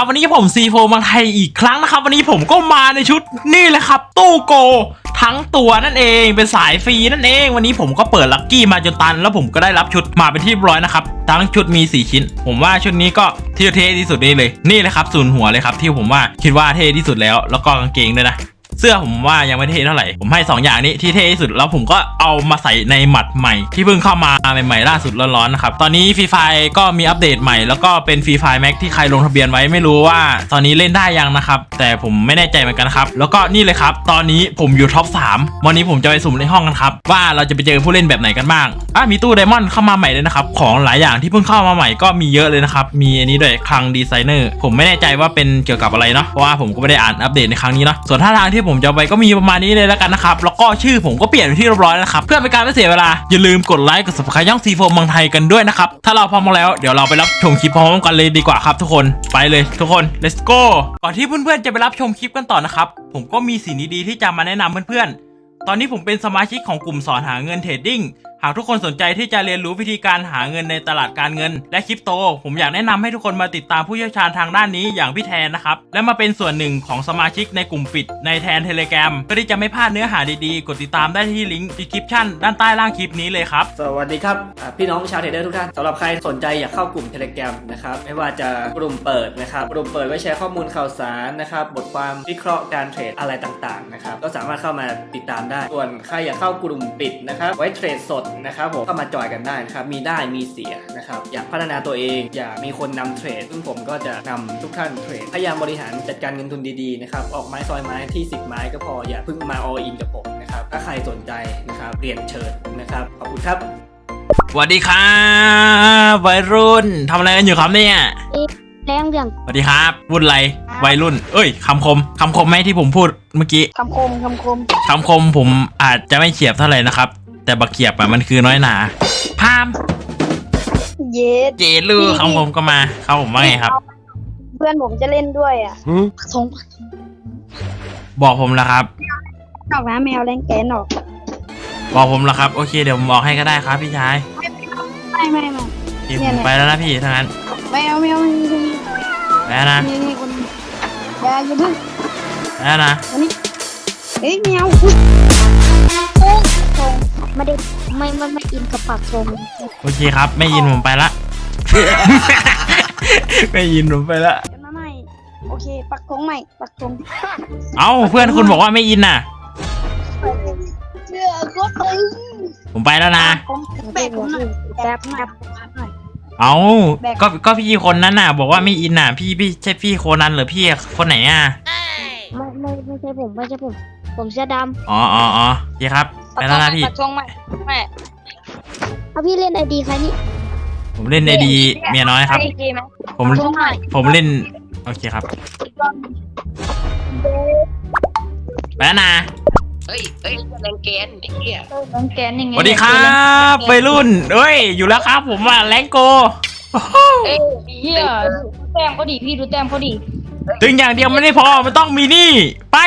ครับวันนี้ผมซีโฟมาไทยอีกครั้งนะครับ วันนี้ผมก็มาในชุดนี่แหละครับ ตู้โก ทั้งตัวนั่นเองเป็นสายฟรีนั่นเอง วันนี้ผมก็เปิดลัคกี้มาจนตัน แล้วผมก็ได้รับชุดมาเป็นที่ร้อยนะครับทั้งชุดมี 4 ชิ้น ผมว่าชุดนี้ก็ที่เท่ที่สุดนี่เลย นี่เลยครับศูนย์หัวเลยครับที่ผมว่าคิดว่าเท่ที่สุดแล้ว แล้วก็กางเกงด้วยนะ เสื้อผมว่ายังไม่เท่เท่าไหร่ ผมให้ 2 อย่างนี้ที่เท่ที่สุดแล้วผมก็เอามาใส่ในหมัดใหม่ ที่เพิ่งเข้ามาใหม่ๆล่าสุดร้อนๆนะครับ ตอนนี้ฟรีไฟก็มีอัปเดตใหม่ แล้วก็เป็นฟรีไฟแม็กที่ใครลงทะเบียนไว้ไม่รู้ว่า ตอนนี้เล่นได้ยังนะครับ แต่ผมไม่แน่ใจเหมือนกันครับ แล้วก็นี่เลยครับ ตอนนี้ผมอยู่ท็อป3วันนี้ผมจะไปสุ่มในห้องกันครับว่าเราจะไปเจอผู้เล่นแบบไหนกันบ้างอะมีตู้ไดมอนด์เข้ามาใหม่เลยนะครับของหลายอย่างที่เพิ่งเข้ามาใหม่ก็มีเยอะเลยนะครับมีอันนี้ด้วยคลังดีไซเนอร์ผมไม่แน่ใจว่าเป็นเกี่ยวกับอะไรเนาะเพราะว่าผมก็ไม่ได้อ่านอัปเดตในครั้งนี้เนาะส่วนท่าทางที่ผมจะไปก็มีประมาณนี้เลยแล้วกันนะครับ แล้วก็ชื่อผมก็เปลี่ยนเป็นที่เรียบร้อยแล้วนะครับ เพื่อเป็นการไม่เสียเวลา อย่าลืมกดไลค์กดสับขาย่องซีโฟมังไทยกันด้วยนะครับ ถ้าเราพร้อมแล้วเดี๋ยวเราไปรับชมคลิปพร้อมกันเลยดีกว่าครับทุกคนไปเลยทุกคน let's go ก่อนที่เพื่อนๆจะไปรับชมคลิปกันต่อนะครับผมก็มีสิ่งดีๆที่จะมาแนะนำเพื่อนๆตอนนี้ผมเป็นสมาชิกของกลุ่มสอนหาเงินเทรดดิ้ง หากทุกคนสนใจที่จะเรียนรู้วิธีการหาเงินในตลาดการเงิน และคริปโต ผมอยากแนะนำให้ทุกคนมาติดตามผู้เชี่ยวชาญทางด้านนี้อย่างพี่แทนนะครับ และมาเป็นส่วนหนึ่งของสมาชิกในกลุ่มปิดในแทนเทเล gram เพื่อที่จะไม่พลาดเนื้อหาดีๆ กดติดตามได้ที่ลิงก์ description ด้านใต้ล่างคลิปนี้เลยครับ สวัสดีครับ พี่น้องชาวเทรดเดอร์ทุกท่านสำหรับใครสนใจอยากเข้ากลุ่ม Telegram นะครับไม่ว่าจะกลุ่มเปิดนะครับกลุ่มเปิดไว้แชร์ข้อมูลข่าวสารนะครับบทความวิเคราะห์การเทรดอะไรต่างๆนะครับก็สามารถเข้ามาติดตามได้ส่วนใครอยากเข้ากลุ่มปิดนะครับไว้เทรดสดนะครับผมก็มาจอยกันได้นะครับ มีได้มีเสียนะครับ อยากพัฒนาตัวเอง อยากมีคนนำเทรด ซึ่งผมก็จะนำทุกท่านเทรด พยายามบริหารจัดการเงินทุนดีๆนะครับ ออกไม้ซอยไม้ที่ 10 ไม้ก็พอ อย่าเพิ่งมา all in กับผมนะครับ ถ้าใครสนใจนะครับ เรียนเชิญนะครับ ขอบคุณครับสวัสดีครับวัยรุ่นทำอะไรกันอยู่ครับเนี่ยแรงเบี่ยงสวัสดีครับวุ่นไรวัยรุ่น เอ้ยคำคมคำคมไหมที่ผมพูดเมื่อกี้คำคมคำคมคำคมผมอาจจะไม่เฉียบเท่าไหร่นะครับ แต่บักเขียบอะมันคือน้อยหนาพามเย็ดเจลูคำคมก็มาเขาผมว่าไงครับ เพื่อนผมจะเล่นด้วยอะปักทงบอกผมแล้วครับออกนะแมวแรงแกนออก บอกผมแล้วครับโอเคเดี๋ยวผมบอกให้ก็ได้ครับพี่ชายไม่ไม่ไม่พี่ผมไปแล้วนะพี่ถ้างั้นแมวแมวไม่มีไปแล้วนะนี่นี่คนอย่าอย่าเพิ่งไปแล้วนะวันนี้เอ้ยแมว อุ๊ยโอ้ทงไม่ได้ไม่ไม่ไม่อินกับปักทงโอเคครับ ไม่ยินผมไปละ ไม่ยินผมไปละ เดี๋ยวมาใหม่โอเค ปักทงใหม่ ปักทงเอ้าเพื่อนคุณบอกว่าไม่อินน่ะ เชื่อก็ตึงผมไปแล้วนะแบกผมหน่อยแบกผมหน่อยเอ้าแบกก็ก็พี่คนนั้นน่ะ บอกว่าไม่อินน่ะ พี่พี่ใช่พี่โคนันหรือพี่คนไหนอะ ไม่ไม่ไม่ใช่ผมไม่ใช่ผม ผมเสื้อดำ อ๋ออ๋ออ๋อโอเคครับ ไปแล้วนะพี่ปักทงใหม่แม่เอาพี่เล่นไอดีใครนี่ผมเล่นในดีเมียน้อยครับ ไอดีไหมผมปักธงใหม่ผมเล่น โอเคครับ ไปแล้วนะเฮ้ยเฮ้ยแรงแกนไอ้เหี้ยน้องแกนยังไงสวัสดีครับไปรุ่นเอ้ย อยู่แล้วครับ ผมว่าแรงโกเอ้ยเฮียดูแต้มเขาดิพี่ดูแต้มเขาดิถึงอย่างเดียวไม่ได้พอมันต้องมีนี่ ไป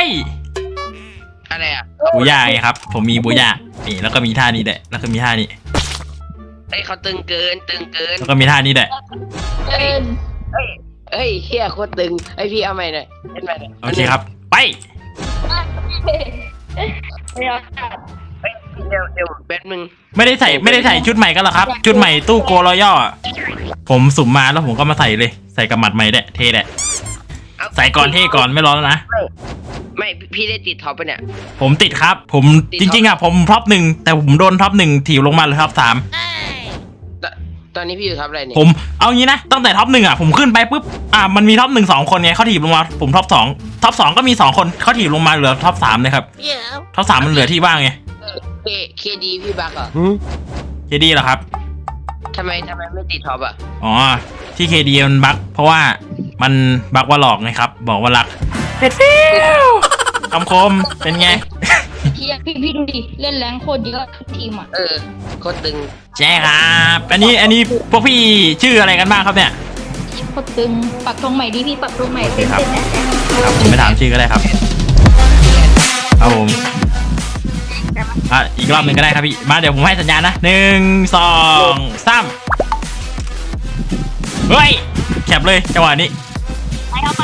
อะไรอะบูย่าไงครับ ผมมีบูย่านี่แล้วก็มีท่านี้แหละแล้วก็มีท่านี้ เฮ้ยเขาตึงเกินตึงเกินแล้วก็มีท่านี้แหละเอ็นเฮ้ยเฮ้ยเหี้ยโคตรตึงไอพี่เอาใหม่หน่อยเล่นใหม่หน่อยโอเคครับ ไปเดี๋ยวเฮ้ยเดี๋ยวเดี๋ยวแบทมึงไม่ได้ใส่ไม่ได้ใส่ชุดใหม่กันหรอครับ ชุดใหม่ตู้โกรอย่ออะผมสุ่มมาแล้วผมก็มาใส่เลย ใส่กับหมัดใหม่แหละเท่แหละ เอาใส่ก่อนเท่ก่อนไม่ร้อนแล้วนะ ไม่พี่พี่ได้ติดท็อปปะเนี่ย ผมติดครับ ผมจริง ๆอะผมท็อปหนึ่งแต่ผมโดนท็อปหนึ่งถีบลงมาเลยท็อปสามตตอนนี้พี่อยู่ท็อปอะไรเนี่ยผมเอางี้นะตั้งแต่ท็อปหนึ่งอะผมขึ้นไปปุ๊บอะมันมีท็อปหนึ่งสองคนไงเขาถีบลงมาผมท็อปสองท็อปสองก็มีสองคนเขาถีบลงมาเหลือท็อปสามเลยครับท็อปสามมันเหลือที่ว่างไงเคเคดีพี่บักเหรอเคดีเหรอครับทำไมทำไมไม่ติดท็อปอะอ๋อที่เคดีมันบั๊กเพราะว่ามันบั๊กว่าหลอกไงครับบอกว่ารักเป็ดฟิว คำคมเป็นไง พี่พี่พี่ดูดิเล่นแรงโคตรเยอะทุกทีมอะเออโคตรตึงใช่ครับ อันนี้อันนี้พวกพี่ชื่ออะไรกันบ้างครับเนี่ย โคตรตึงปักตรงใหม่ดิพี่ปักตรงใหม่โอเคเป็นครับเป็นแอดแอดครับผมไม่ถามชื่อก็ได้ครับครับผมอะอีกรอบหนึ่งก็ได้ครับพี่ มาเดี๋ยวผมให้สัญญาณนะหนึ่งสองสามเฮ้ยแคบเลยจังหวะนี้ไอ้เอาไป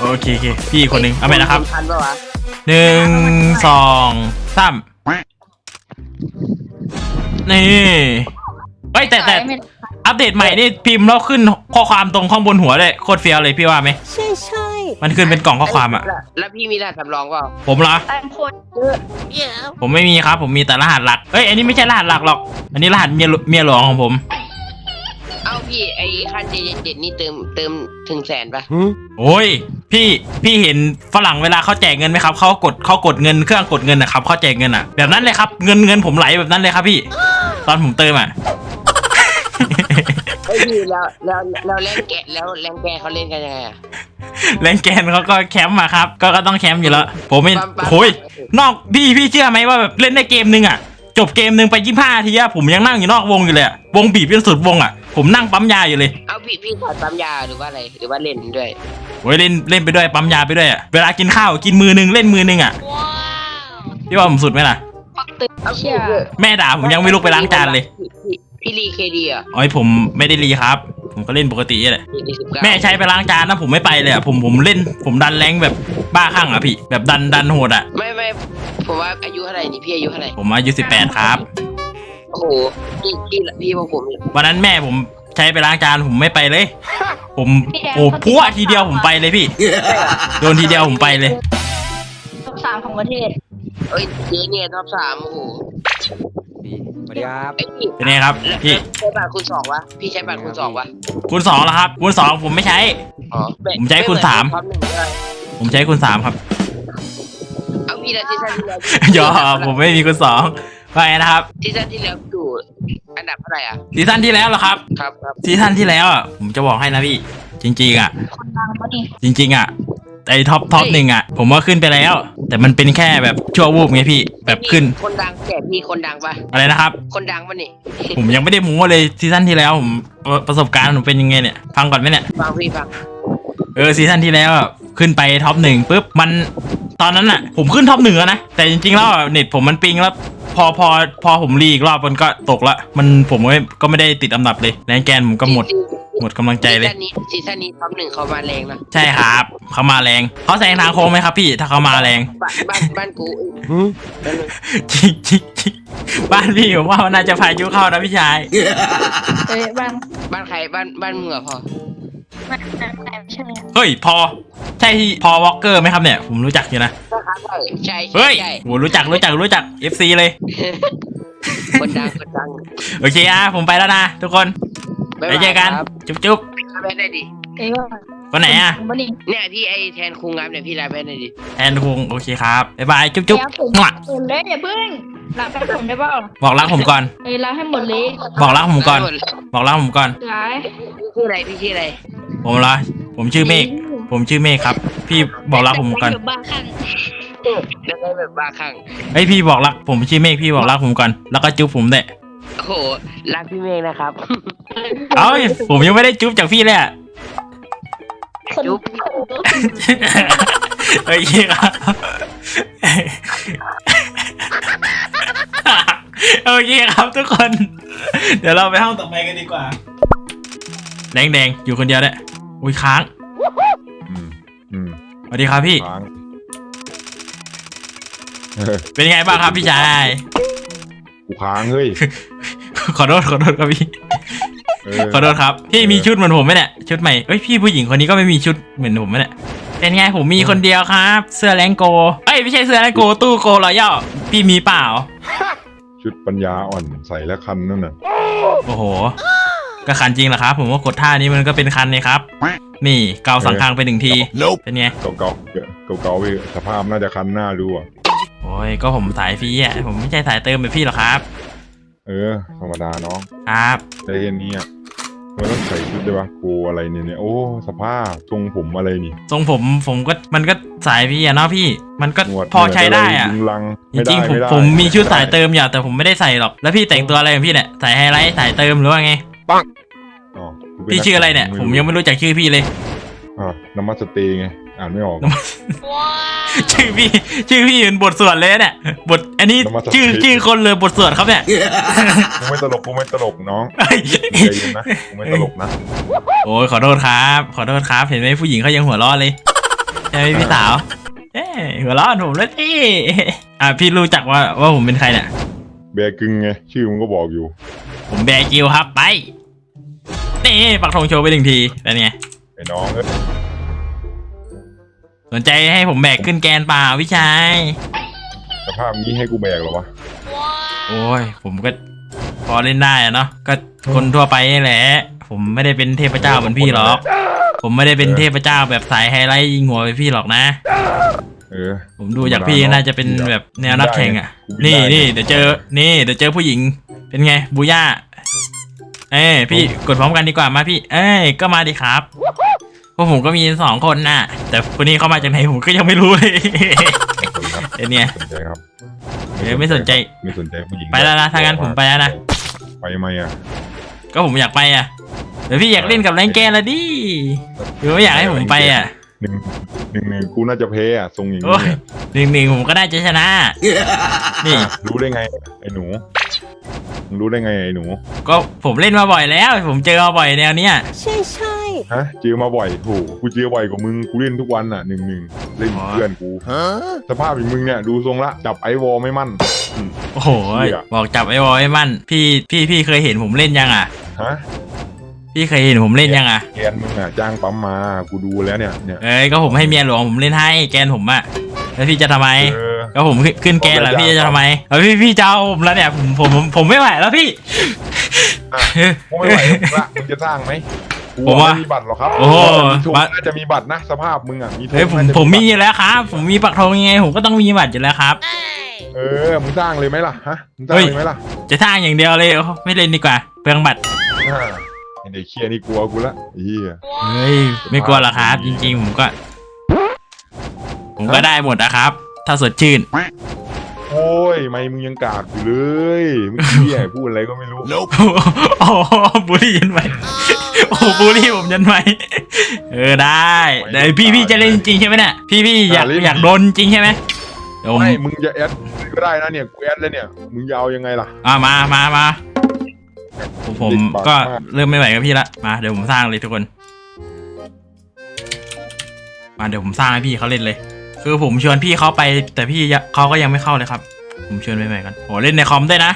โอเคโอเคพี่อีกคนหนึ่งเอาไปนะครับ ทันปะวะ หนึ่งสองสามนี่เฮ้ยแต่แต่ไม่อัปเดตใหม่นี่พิมพ์แล้วขึ้นข้อความตรงข้างบนหัวเลยโคตรเฟี้ยวเลยพี่ว่าไหมใช่ใช่มันขึ้นเป็นกล่องข้อความอะ แล้วแล้วพี่มีรหัสสำรองเปล่าผมเหรอแรงโคตรผมไม่มีครับ ผมมีแต่รหัสหลักเอ้ยอันนี้ไม่ใช่รหัสหลักหรอก อันนี้รหัสเมียหลเมียหลวงของผม เอ้าพี่ไอ้คันเจเจ็ดนี่เติมเติมถึงแสนปะโอ้ย พี่พี่เห็นฝรั่งเวลาเขาแจกเงินไหมครับเขากดเขากดเงินเครื่องกดเงินนะครับเขาแจกเงินอะแบบนั้นเลยครับเงินเงินผมไหลแบบนั้นเลยครับพี่ ตอนผมเติมอะเฮ้ยพี่แล้วแล้วแล้วแรงแกะแล้วแรงแกะเขาเล่นกันยังไงอะแรงแกนเขาก็แคมป์มาครับ ก็ก็ต้องแคมป์อยู่แล้ว ผมไม่ปั๊มปั๊มโอ้ยนอกพี่พี่เชื่อไหมว่าแบบเล่นได้เกมนึงอะจบเกมนึงไปยี่ห้าทีอะผมยังนั่งอยู่นอกวงอยู่เลยอะวงบีบจนสุดวงอะ ผมนั่งปั๊มยาอยู่เลยเอ้าพี่พี่ถอดปั๊มยาหรือว่าอะไรหรือว่าเล่นด้วยโอ้ยเล่นเล่นไปด้วยปั๊มยาไปด้วยอะเวลากินข้าวกินมือนึงเล่นมือนึงอะพี่ว่าผมสุดไหมล่ะ ตึกเอ้าเชี่พี่ยแม่ด่าผมยังไม่ลุกไปล้างจานเลยพี่พี่พี่รีเคดีอะอ๋อผมไม่ได้รีครับ ผมก็เล่นปกติแหละ พี่รีสิบเก้าแม่ใช้ไปล้างจานนะผมไม่ไปเลยอะผมผมเล่นผมดันแรงแบบบ้าคลั่งอะพี่ แบบดันดันโหดอะไม่ไม่ผมว่าอายุเท่าไหร่นี่พี่อายุเท่าไหร่ผมอายุสิบแปดครับ โอ้โหพี่พี่พี่พวกผมเนี่ยวันนั้นแม่ผมใช้ไปล้างจานผมไม่ไปเลย ผมโอ้พัวทีเดียวผมไปเลยพี่ โดนทีเดียวผมไปเลย ท็อปสามของประเทศ เอ้ยเจ๊เนี่ยท็อปสามโอ้โหสวัสดีครับไอ้พี่เป็นไงครับแล้วพี่ ใช้บัตรคุณสองวะพี่ใช้บัตรคุณสองวะคูณสองแล้วครับคูณสองผมไม่ใช้ อ๋อไผมใช้คุณสามไเหอนท็อปหนึ่งเลยผมใช้คูณสามครับ เอาพี่ละซีซั่นที่แล้วยอผมไม่มีคูณสอง ว่าไงนะครับซีซั่นที่แล้วอยู่อันดับเท่าไหร่อะซีซั่นที่แล้วเหรอครับครับครับซีซั่นที่แล้วอะผมจะบอกให้นะพี่ จริง ๆ อะ คนดังปะนี่จริง ๆ อะไอท็อปท็อปหนึ่งอะ ผมว่าขึ้นไปแล้ว แต่มันเป็นแค่แบบชั่ววูบไงพี่ แบบขึ้น คนดังแต่พี่คนดังปะอะไรนะครับ คนดังปะนี่ ผมยังไม่ได้มูเลยซีซั่นที่แล้วผมประสบการณ์ผมเป็นยังไงเนี่ยฟังก่อนไหมเนี่ยฟังพี่ฟังเออซีซั่นที่แล้วอะขึ้นไปท็อปหนึ่งปุ๊บมัน ตอนนั้นอะ ผมขึ้นท็อปหนึ่งแล้วนะ แต่จริงๆแล้วอะเน็ตผมมันปิงแล้ว พอพอพอผมรีอีกรอบมันก็ตกละ มันผมก็ไม่ก็ไม่ได้ติดอันดับเลยแรงแกนผมก็หมดซีหมดกำลังใจเลย ซีซั่นนี้ซีซั่นนี้ท็อปหนึ่งเขามาแรงนะใช่ครับเขามาแรงเขาแซงทางโค้งไหมครับพี่ถ้าเขามาแรง บ้านบ้านบ้านกูเอ้ยจริงจริงจริงบ้านพี่ผมว่ามันน่าจะพายุเข้านะพี่ชาย เอ้ยบ้านบ้านใครบ้านบ้านมึงเหรอพ่อ บ้านบ้านบ้านใช่ไหมเฮ้ยพอใช่ที่พอวอลเกอร์ไหมครับเนี่ย ผมรู้จักอยู่นะใช่ใช่เฮ้ยใช่โหรู้จักรู้จักรู้จัก FC เลย คนดังคนดังโอเคอะผมไปแล้วนะทุกคนบ๊ายไปบายเจอกัน ครับจุ๊บจุ๊บรับแบนได้ดิเอ้ยว่าวันไหนอะปะนี่เนี่ยพี่ไอแทนคุงงามเนี่ยพี่รับแบนได้ดิแอนคุงโอเคครับบ๊ายบายจุ๊บจุ๊บแล้วผมมั่วผมได้อย่าเพิ่งรักให้ผมได้เปล่าบอกรักผมก่อน เอ้ยรักให้หมดเลยบอกรักผมก่อนได้หมดบอกรักผมก่อนหลายพี่ชื่ออะไรพี่ชื่ออะไร ผมเหรอผมชื่อเมฆผมชื่อเมฆครับ พี่บอกรักผมก่อนอยู่บ้านข้างแล้วได้แบบบ้าคลั่งเฮ้ยพี่บอกรักผมชื่อเมฆพี่บอกรักผมก่อนแล้วก็จุ๊บผมด้วยโอ้โหรักพี่เมฆนะครับ เอ้ยผมยังไม่ได้จุ๊บจากพี่เลยอะคนจุ๊บโอเคครับโอเคครับทุกคน เดี๋ยวเราไปห้องต่อไปกันดีกว่า แดงแดงๆอยู่คนเดียวเนี่ยอุ้ยค้างอืมอืมสวัสดีครับพี่ ค้างเออเป็นไงบ้างครับพี่ชาย กูค้างเฮ้ยขอโทษขอโทษครับพี่เออขอโทษครับ พี่มีชุดเหมือนผมไหมเนี่ยชุดใหม่เอ้ยพี่ผู้หญิงคนนี้ก็ไม่มีชุดเหมือนผมไหมเนี่ยเป็นไงผมมีคนเดียวครับ เสื้อแรงโกเอ้ยไม่ใช่เสื้อแรงโกตู้โกรอยัลพี่มีเปล่า ชุดปัญญาอ่อนใส่แล้วคันนั่นน่ะโอ้โห ก็คันจริงเหรอครับ ผมว่ากดท่านี้มันก็เป็นคันเลยครับ นี่เกาสังคังไปหนึ่งทีเป็นไงเก่าเก่าเก่าเก่าๆไปสภาพน่าจะคันหน้าดูอะโอ้ยก็ผมสายฟรีอะผมไม่ใช่สายเติมแบบพี่หรอกครับ เออ ธรรมดาน้องครับได้แค่นี้อะมันต้องใส่ชุดด้วยวะกูอะไรเนี่ยเนี่ยโอ้สภาพทรงผมอะไรนี่ทรงผมผมก็มันก็สายฟรีอะเนาะพี่ มันก็หนวดพอใช้ได้อะหนวดอะไรยิงลังจไม่ได้ริงๆผมไได้ผมมีชุดสายเติมอยู่แต่ผมไม่ได้ใส่หรอกแล้วพี่แต่งตัวอะไรของพี่เนี่ยใส่ไฮไลท์สายเติมหรือว่าไง อ๋อกูป็นพี่ชื่ออะไรเนี่ย ผมยังไม่รู้จักชื่อพี่เลย อะน้ำมันสเตย์ไง อ่านไม่ออก ชื่อพี่ ชื่อพี่เป็นบทสวดเลยนะเนี่ย บทไออันนี้นมัสการ ชื่อชื่อคนเลยบทสวดครับเนี่ยกูไม่ตลกกูไม่ตลกน้องเอ้ยใจเย็นนะกูไม่ตลกนะโอ้ยขอโทษครับ ขอโทษครับ เห็นไหมผู้หญิงเขายังหัวเราะเลยใช่ไหมพี่สาว เอ้ยหัวเราะผมแล้วที่อะพี่รู้จักว่าว่าผมเป็นใครเนี่ย แบร์กึ่งไงชื่อมึงก็บอกอยู่ ผมแบร์กิวครับไปนี่ปักธงโชว์ไปหนึ่งทีเป็นไงไอ้น้องเอ้ยสนใจให้ผมแบกขึ้นแกนเปล่าพี่ชายสภาพนี้ให้กูแบกเหรอวะโอ้ยผมก็พอเล่นได้อะเนาะก็คนทั่วไปนี่แหละ ผมไม่ได้เป็นเทพเจ้าเหมือนพี่หรอก ผมไม่ได้เป็นเทพเจ้าแบบสายไฮไลท์ยิงหัวไปพี่หรอกนะ เออ ผมดูจากพี่น่าจะเป็นแบบแนวนักแข่งอะ นี่นี่เดี๋ยวเจอ นี่เดี๋ยวเจอผู้หญิง เป็นไงบูย่า เอ้ยพี่กดพร้อมกันดีกว่ามาพี่ เอ้ยก็มาดิครับพวกผมก็มีสองคนน่ะ แต่คนนี้เข้ามาจากไหนผมก็ยังไม่รู้เลยเอ็นเนี่ยสนใจครับเอ้ยไม่สนใจ ไม่สนใจผู้หญิง ไปแล้วนะถ้างั้นผมไปแล้วนะ ไปไหมอะ ก็ผมอยากไปอะเดี๋ยวพี่อยากเล่นกับแรงแกนละดิหรือว่าอยากให้ผมไปอะ หนึ่งหนึ่งหนึ่งกูน่าจะแพ้อะทรงอย่างโอ้นี้ยหนึ่งหนึ่งผมก็ได้จะชนะ นี่ รู้ได้ไง ไอ้หนูมึงรู้ได้ไงไอ้หนูก็ผมเล่นมาบ่อยแล้ว ผมเจอมาบ่อยแนวเนี้ยฮะเจอมาบ่อยโหกูเจอบ่อยกว่ามึงกูเล่นทุกวันอะหนึ่งหนึ่งเล่นกับเพื่อนกูสภาพอย่างมึงเนี่ยดูทรงละจับไอวอลไม่มั่น โอ้โหเหี้ย บอกจับไอ้บอยมั่นพี่พี่พี่เคยเห็นผมเล่นยังอะฮะ พี่เคยเห็นผมเล่นยังอะแกนมึงอะจ้างปั๊มมากูดูแล้วเนี่ยเนี่ยเอ้ยก็ผมให้เมียหลวงผมเล่นให้แกนผมอะแล้วพี่จะทำไม เออ ก็ผมขึ้นขึ้นแกนเหรอพี่จะทำไมแล้วพี่พี่จะเอาผมแล้วเนี่ยผมผมผมผมไม่ไหวแล้วพี่กูไม่ไหวละมึงจะสร้างไหมกูผมว่าไม่มีบัตรหรอกครับโอ้โห มีโทรน่าจะมีบัตรนะสภาพมึงอะมีโทรเฮ้ยผมน่าจะผมมีบัตรอยู่แล้วครับ ผมมีปักธงยังไง ผมก็ต้องมีบัตรอยู่แล้วครับ เออมึงสร้างเลยไหมล่ะฮะมึงสร้างเฮ้ยเลยไหมล่ะจะท่างอย่างเดียวเลยโอ้ไม่เล่นดีกว่าเปลืองบัตร อ่า ไอ้เด็กเคียนี่กลัวกูละไอ้เฮียเฮ้ยไม่กลัวหรอกครับ จริง ๆ ผมก็ ผมก็ได้หมดนะครับ ถ้าสดชื่น โอ้ยไม่มึงยังกากอยู่เลยเมื่อกี้ไอ้พูดอะไรก็ไม่รู้โอ้โหบูลลี่ยันไหมโอ้โหบูลลี่ผมยันไหมเออได้เดี๋ยวพี่พี่จะเล่นจริงใช่ไหมเนี่ยพี่พี่อยากอยากโดนจริงใช่ไหมเดี๋ยวผมไม่มึงจะแอดก็ได้นะเนี่ยกูแอดแล้วเนี่ยมึงจะเอายังไงล่ะอ่ามามามา ผมผมเด็กปากก็มากเริ่มไม่ไหวกับพี่ละมาเดี๋ยวผมสร้างเลยทุกคน มาเดี๋ยวผมสร้างให้พี่เขาเล่นเลย คือผมชวนพี่เขาไป แต่พี่ยังเขาก็ยังไม่เข้าเลยครับ ผมชวนไปใหม่กันโหเล่นในคอมด้วยนะ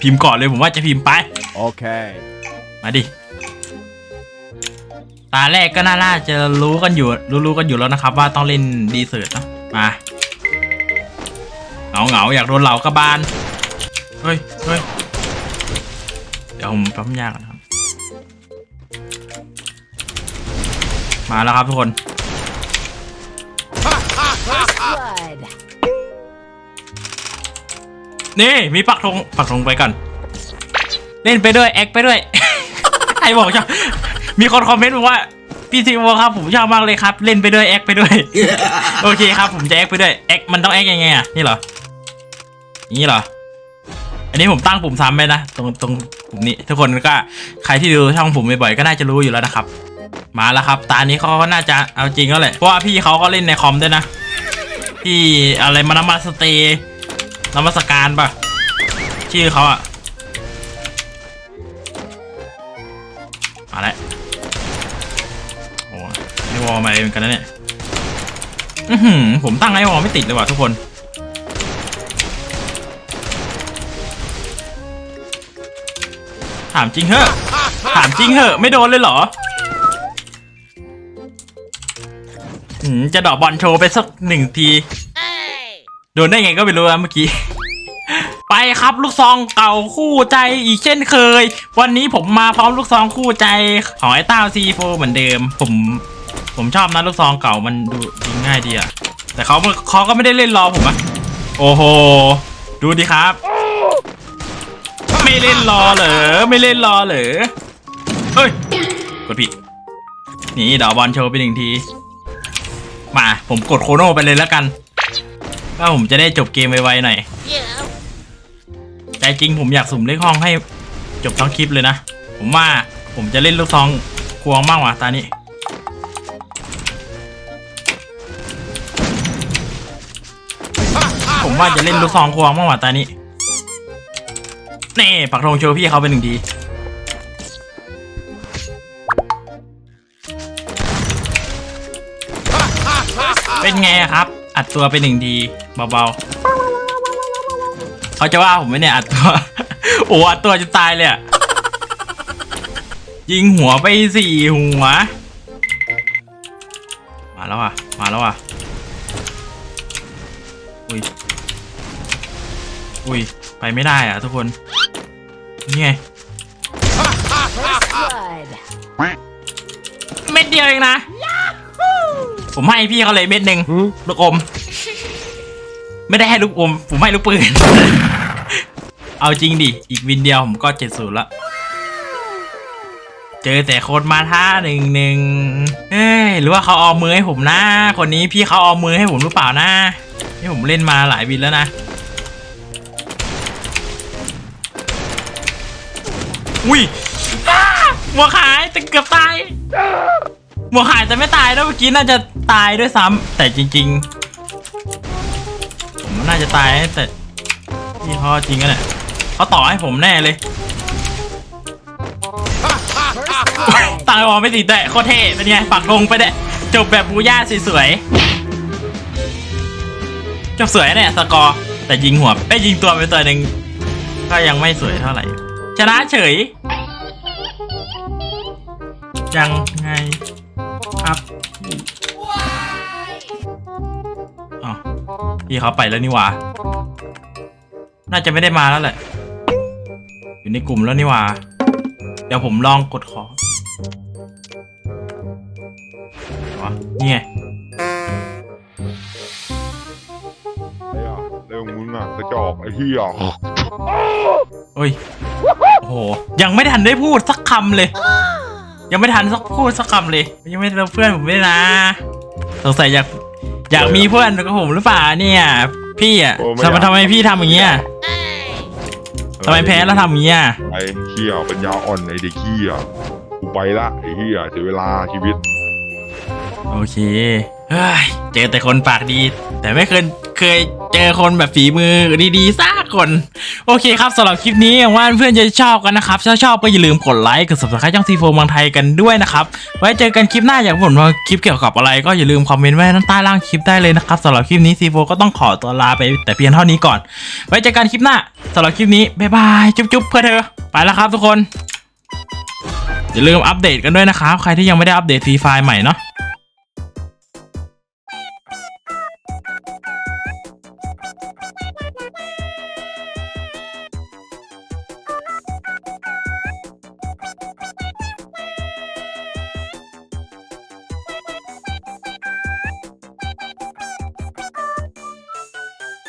พิมพ์ก่อนเลยผมว่าจะพิมพ์ไป Okay. มาดิตาแรกก็น่าน่าจะรู้กันอยู่ รู้รู้กันอยู่แล้วนะครับ ว่าต้องเล่นดีเซิร์ตเนอะมา เหงาเหงาอยากโดนเหล่ากระบาลเฮ้ยเฮ้ยเดี๋ยวผมปั๊มยากนะครับ มาแล้วครับทุกคนนี่มีปักธงปักธงไปก่อน เล่นไปด้วย แอคไปด้วยใครบอกชอบมีคนคอมเมนต์บอกว่าพี่ทีโอครับผมชอบมากเลยครับ เล่นไปด้วยแอคไปด้วย โอเคครับ ผมจะแอคไปด้วยแอคมันต้องแอคยังไงอะนี่เหรอ นี้เหรอ อันนี้ผมตั้งปุ่มซ้ำไปนะ ตรงตรงปุ่มนี้ ทุกคนก็ใครที่ดูช่องผมบ่อยๆก็น่าจะรู้อยู่แล้วนะครับ มาแล้วครับ ตานี้เขาก็น่าจะเอาจริงแล้วแหละ เพราะว่าพี่เขาก็เล่นในคอมด้วยนะ พี่อะไรมานมาสเตย์นมัสการปะชื่อเขาอะมาแล้วโอ้ไอวอลมาเองกันนะเนี่ย อือหือผมตั้งไอวอลไม่ติดเลยว่ะทุกคน ถามจริงเหอะถามจริงเหอะ ไม่โดนเลยเหรอจะดอกบอลโชว์ไปสักหนึ่งทีโดนได้ไงก็ไม่รู้อะเมื่อกี้ ไปครับลูกซองเก่าคู่ใจอีกเช่นเคย วันนี้ผมมาพร้อมลูกซองคู่ใจของไอ้ต้าซีโฟเหมือนเดิม ผม ผมชอบนะลูกซองเก่ามันดูยิงง่ายดีอะแต่เขาเขาก็ไม่ได้เล่นรอผมอะโอ้โห ดูดิครับ ไม่เล่นรอเหรอไม่เล่นรอเหรอเฮ้ยกดผิด นี่ดอกบอลโชว์ไปหนึ่งที มาผมกดโคโน่ไปเลยแล้วกันว่าผมจะได้จบเกมไวๆหน่อยใจจริงผมอยากสุ่มเลขห้องให้จบทั้งคลิปเลยนะ ผมว่าผมจะเล่นลูกซองควงมากกว่าตานี้ผมว่าจะเล่นลูกซองควงมากกว่าตานี้ นี่ปักธงโชว์พี่เขาเป็นหนึ่งทีเป็นไงครับ อัดตัวเป็นหนึ่งทีเบาๆเขาจะว่าผมไหมเนี่ยอัดตัวโอ้อัดตัวจะตายเลยอะยิงหัวไปสี่หัว มาแล้วอะ มาแล้วอะ อุ้ย อุ้ย ไปไม่ได้อะทุกคน นี่ไงเม็ดเดียวเองนะ ผมให้พี่เขาเลยเม็ดหนึ่งลูกอม ไม่ได้ให้ลูกอม ผมให้ลูกปืน เอาจริงดิ อีกวินเดียวผมก็เจ็ดศูนย์ละ เจอแต่คนมาท่าหนึ่งหนึ่งเอ้ยหรือว่าเขาเอามือให้ผมนะ คนนี้พี่เขาเอามือให้ผมหรือเปล่านะ นี่ผมเล่นมาหลายวินแล้วนะ อุ้ยหัวขายแต่เกือบตายหัวขายแต่ไม่ตายนะเมื่อกี้น่าจะตายด้วยซ้ำแต่จริงๆ ผมน่าจะตายแต่พี่เขาจริงกันเนี่ยเขาต่อให้ผมแน่เลยตายออกไม่ติดแต่โคตรเท่เป็นไงปักลงไปเด้จบแบบบูย่าสวยๆจบสวยเนี่ยสกอร์แต่ยิงหัวไอ้ยิงตัวไปตัวหนึ่งก็ยังไม่สวยเท่าไหร่ ชนะเฉย ยังไงครับอ๋อพี่เขาไปแล้วนี่หว่า น่าจะไม่ได้มาแล้วแหละ อยู่ในกลุ่มแล้วนี่หว่า เดี๋ยวผมลองกดขอวะนี่ไงไอ้อะเรื่องมึงอะกระจอกไอ้เหี้ย โอ้ย โอ้โห ยังไม่ทันได้พูดสักคำเลย ยังไม่ทันสักพูดสักคำเลย ยังไม่ได้เพื่อนผมด้วยนะ สงสัยอยากอยากมีเพื่อนกับผมหรือเปล่าเนี่ย พี่อะทำไมทำไมพี่ทำอย่างเงี้ยทำไมแพ้แล้วทำอย่างเงี้ยไอ้เหี้ยปัญญาอ่อนไอ้เด็กเหี้ยกูไปละไอ้เหี้ยเสียเวลาชีวิตโอเคเฮ้ยเจอแต่คนปากดี แต่ไม่เคยเคยเจอคนแบบฝีมือดีๆสักคน โอเคครับสำหรับคลิปนี้หวังว่าเพื่อนจะชอบกันนะครับถ้าชอบก็อย่าลืมกดไลค์กด subscribe ช่องซีโฟมืองไทยกันด้วยนะครับ ไว้เจอกันคลิปหน้าอยากผมว่าคลิปเกี่ยวกับอะไรก็อย่าลืมคอมเมนต์ไว้ด้านใต้ล่างคลิปได้เลยนะครับสำหรับคลิปนี้ซีโฟก็ต้องขอตัวลาไปแต่เพียงเท่านี้ก่อน ไว้เจอกันคลิปหน้าสำหรับคลิปนี้บ๊ายบายจุ๊บๆเพื่อเธอไปแล้วครับทุกคนอย่าลืมอัปเดตกันด้วยนะครับใครที่ยังไม่ได้อัปเดตฟรีไฟล์ใหม่เนาะ